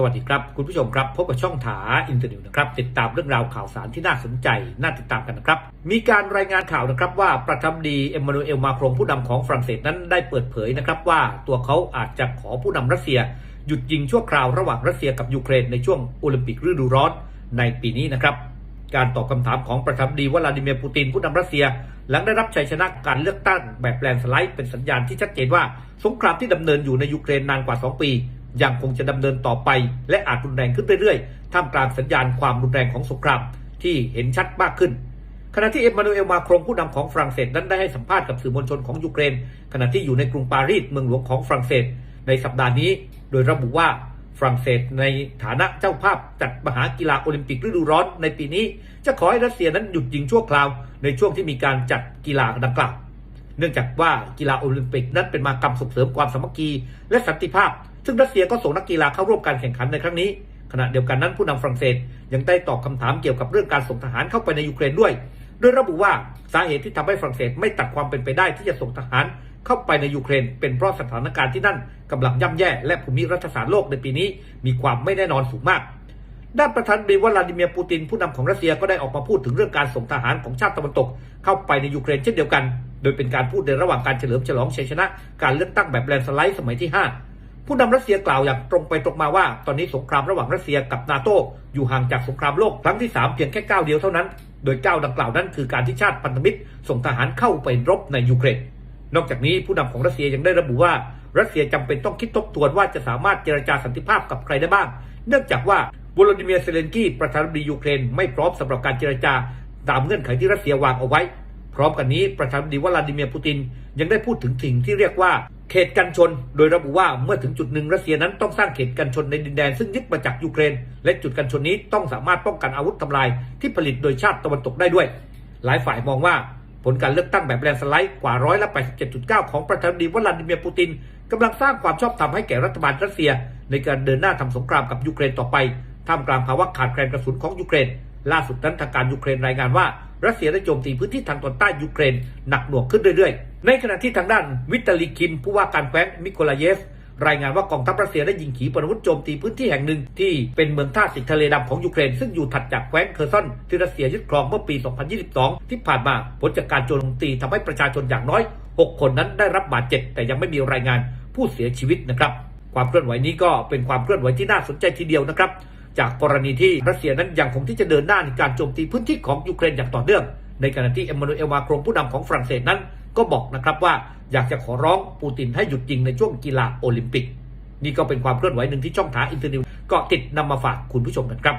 สวัสดีครับ คุณผู้ชมครับ พบกับช่องถาอินเตอร์นิวนะครับ ติดตามเรื่องราวข่าวสารที่น่าสนใจ น่าติดตามกันนะครับ มีการรายงานข่าวนะครับว่าประธานาธิบดีเอ็มมานูเอลมาครงผู้นำของฝรั่งเศสนั้นได้เปิดเผยนะครับว่าตัวเขาอาจจะขอผู้นำรัสเซีย หยุดยิงชั่วคราวระหว่างรัสเซียกับยูเครนในช่วงโอลิมปิกฤดูร้อนในปีนี้นะครับการตอบคำถามของประธานาธิบดีวลาดิเมียร์ปูตินผู้นำรัสเซีย หลังได้รับชัยชนะการเลือกตั้งแบบแลนสไลด์เป็นสัญญาณที่ชัดเจนว่าสงครามที่ดำเนินอยู่ในยูเครนนานกว่า 2 ปี ยังคงจะดำเนินต่อไป และอาจรุนแรงขึ้นเรื่อยๆ ท่ามกลางสัญญาณความรุนแรงของสงครามที่เห็นชัดมากขึ้น ขณะที่เอ็มมานูเอลมาครงผู้นำของฝรั่งเศสนั้นได้ให้สัมภาษณ์กับสื่อมวลชนของยูเครน ขณะที่อยู่ในกรุงปารีสเมืองหลวงของฝรั่งเศส ในสัปดาห์นี้ โดยระบุว่าฝรั่งเศสในฐานะเจ้าภาพจัดมหากีฬาโอลิมปิกฤดูร้อนในปีนี้ จะขอให้รัสเซียนั้นหยุดยิงชั่วคราว ในช่วงที่มีการจัดกีฬาดังกล่าว เนื่องจากว่ากีฬาโอลิมปิกนั้นเป็นมากรรมส่งเสริมความสามัคคี และสันติภาพ ซึ่งรัสเซียก็ส่งนักกีฬาเข้าร่วมการแข่งขันในครั้งนี้ ขณะเดียวกันนั้นผู้นำฝรั่งเศส ยังได้ตอบคำถามเกี่ยวกับเรื่องการส่งทหารเข้าไปในยูเครนด้วย โดยระบุว่าสาเหตุที่ทำให้ฝรั่งเศสไม่ตัดความเป็นไปได้ที่จะส่งทหารเข้าไปในยูเครน เป็นเพราะสถานการณ์ที่นั่นกำลังย่ำแย่และภูมิรัฐศาสตร์โลกในปีนี้ มีความไม่แน่นอนสูงมากด้านประธานาธิบดีวลาดิเมียร์ปูตินผู้นำของรัสเซียก็ได้ออกมาพูดถึงเรื่องการส่งทหารของชาติตะวันตก เข้าไปในยูเครนเช่นเดียวกัน โดยเป็นการพูดในระหว่างการเฉลิมฉลองชัยชนะ การเลือกตั้งแบบแลนสไลด์สมัยที่ 5 ผู้นำรัสเซียกล่าวอย่างตรงไปตรงมาว่า ตอนนี้สงครามระหว่างรัสเซียกับนาโตอยู่ห่างจากสงครามโลกครั้งที่ 3 เพียงแค่ก้าวเดียวเท่านั้น โดยก้าวดังกล่าวนั้นคือการที่ชาติพันธมิตร ส่งทหารเข้าไปรบในยูเครน นอกจากนี้ผู้นำของรัสเซียยังได้ระบุว่ารัสเซียจำเป็นต้องคิดทบทวนว่าจะสามารถเจรจาสันติภาพกับใครได้บ้าง เนื่องจากว่าวลาดิเมียร์เซเลนกี้ประธานาธิบดียูเครนไม่พร้อมสำหรับการเจรจาตามเงื่อนไขที่รัสเซียวางเอาไว้ พร้อมกันนี้ประธานาธิบดีวลาดิเมียร์ปูตินยังได้พูดถึงสิ่งที่เรียกว่า เขตกันชน โดยระบุว่าเมื่อถึงจุดหนึ่งรัสเซียนั้นต้องสร้างเขตกันชนในดินแดนซึ่งยึดมาจากยูเครน และจุดกันชนนี้ต้องสามารถป้องกันอาวุธทำลายที่ผลิตโดยชาติตะวันตกได้ด้วย หลายฝ่ายมองว่าผลการเลือกตั้งแบบแลนสไลด์กว่าร้อยละ87.9 ของประธานาธิบดีวลาดิเมียร์ปูตินกำลังสร้างความชอบธรรมให้แก่รัฐบาลรัสเซีย ในการเดินหน้าทำสงครามกับยูเครนต่อไปท่ามกลางภาวะขาดแคลนกระสุนของยูเครน ล่าสุดนั้นทางการยูเครนรายงานว่า รัสเซียได้โจมตีพื้นที่ทางตอนใต้ยูเครนหนักหน่วงขึ้นเรื่อยๆ ในขณะที่ทางด้านวิตาลีคิน ผู้ว่าการแคว้นมิโคลาเยฟรายงานว่ากองทัพรัสเซียได้ยิงขีปนาวุธโจมตีพื้นที่แห่งหนึ่งที่เป็นเมืองท่าสิทะเลดำของยูเครน ซึ่งอยู่ถัดจากแคว้นเคอร์ซอนที่รัสเซียยึดครองเมื่อปี 2022 ที่ผ่านมาผลจากการโจมตีทำให้ประชาชนอย่างน้อย 6 คนนั้นได้รับบาดเจ็บแต่ยังไม่มีรายงานผู้เสียชีวิตนะครับ ความเคลื่อนไหวนี้ก็เป็นความเคลื่อนไหวที่น่าสนใจทีเดียวนะครับ จากกรณีที่รัสเซียนั้นยังคงที่จะเดินหน้าในการโจมตีพื้นที่ของยูเครนอย่างต่อเนื่อง ในขณะที่เอ็มมานูเอลมาครงผู้นำของฝรั่งเศสนั้น ก็บอกนะครับว่าอยากจะขอร้องปูตินให้หยุดยิงในช่วงกีฬาโอลิมปิก นี่ก็เป็นความเคลื่อนไหวหนึ่งที่ช่องทางอินเทอร์เน็ตก็ติดนำมาฝากคุณผู้ชมกันครับ